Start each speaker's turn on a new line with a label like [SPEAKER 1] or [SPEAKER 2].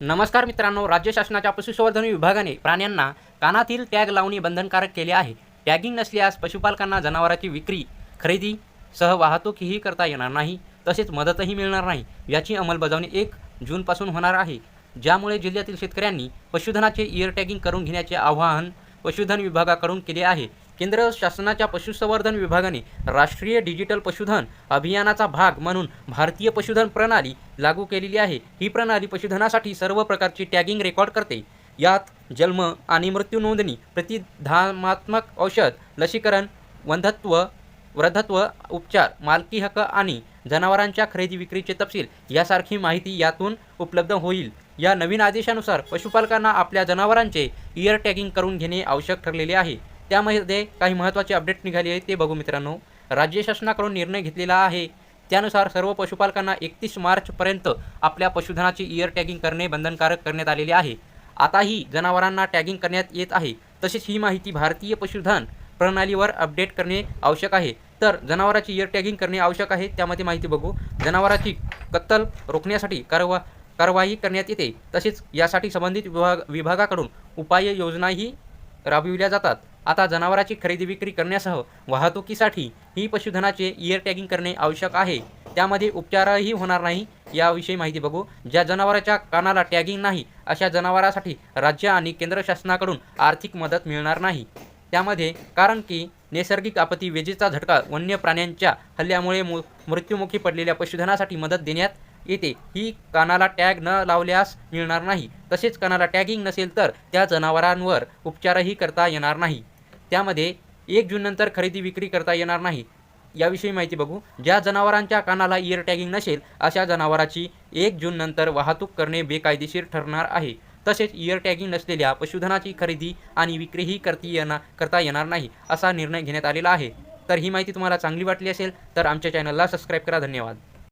[SPEAKER 1] नमस्कार मित्रांनो राज्य शासनाच्या पशुसंवर्धन विभागाने प्राण्यांना कानातील टॅग लावणे बंधनकारक केले आहे. टॅगिंग नसल्यास पशुपालकांना जनावरांची विक्री खरेदी सह वाहतूकही करता येणार नाही तसेच मदतही मिळणार नाही याची अंमलबजावणी एक जूनपासून होणार आहे. ज्यामुळे जिल्ह्यातील शेतकऱ्यांनी पशुधनाचे इयर टॅगिंग करून घेण्याचे आवाहन पशुधन विभागाकडून केले आहे. केंद्र शासनाच्या पशुसंवर्धन विभागाने राष्ट्रीय डिजिटल पशुधन अभियानाचा भाग म्हणून भारतीय पशुधन प्रणाली लागू केलेली आहे. ही प्रणाली पशुधनासाठी सर्व प्रकारची टॅगिंग रेकॉर्ड करते. यात जन्म आणि मृत्यू नोंदणी प्रतिधामात्मक औषध लसीकरण वंधत्व वृद्धत्व उपचार मालकी हक्क आणि जनावरांच्या खरेदी विक्रीचे तपशील यासारखी माहिती यातून उपलब्ध होईल. या नवीन आदेशानुसार पशुपालकांना आपल्या जनावरांचे इयर टॅगिंग करून घेणे आवश्यक ठरलेले आहे. त्यामध्ये काही महत्त्वाचे अपडेट निघाले आहे ते बघू मित्रांनो. राज्य शासनाकडून निर्णय घेतलेला आहे. त्यानुसार सर्व पशुपालकांना एकतीस मार्चपर्यंत आपल्या पशुधनाची इयर टॅगिंग करणे बंधनकारक करण्यात आलेले आहे. आताही जनावरांना टॅगिंग करण्यात येत आहे. तसेच ही माहिती भारतीय पशुधन प्रणालीवर अपडेट करणे आवश्यक आहे. तर जनावराची इयर टॅगिंग करणे आवश्यक आहे त्यामध्ये माहिती बघू. जनावराची कत्तल रोखण्यासाठी कारवा कारवाई करण्यात येते. तसेच यासाठी संबंधित विभाग विभागाकडून उपाय योजनाही राबविल्या जातात. आता जनावराची खरेदी विक्री करण्यासह वाहतुकीसाठी ही पशुधनाचे इयर टॅगिंग करणे आवश्यक आहे. त्यामध्ये उपचारही होणार नाही. याविषयी माहिती बघू. ज्या जनावराच्या कानाला टॅगिंग नाही अशा जनावरासाठी राज्य आणि केंद्र शासनाकडून आर्थिक मदत मिळणार नाही. त्यामध्ये कारण की नैसर्गिक आपत्ती वेजेचा झटका वन्य प्राण्यांच्या हल्ल्यामुळे मृत्युमुखी पडलेल्या पशुधनासाठी मदत देण्यात येते. ही कानाला टॅग न लावल्यास मिळणार नाही. तसेच कानाला टॅगिंग नसेल तर त्या जनावरांवर उपचारही करता येणार नाही. त्यामध्ये एक जूननंतर खरेदी विक्री करता येणार नाही. याविषयी माहिती बघू. ज्या जनावरांच्या कानाला इयर टॅगिंग नसेल अशा जनावराची एक जूननंतर वाहतूक करणे बेकायदेशीर ठरणार आहे. तसेच इयर टॅगिंग नसलेल्या पशुधनाची खरेदी आणि विक्रीही करती येणार करता येणार नाही असा निर्णय घेण्यात आलेला आहे. तर ही माहिती तुम्हाला चांगली वाटली असेल तर आमच्या चॅनलला सबस्क्राईब करा. धन्यवाद.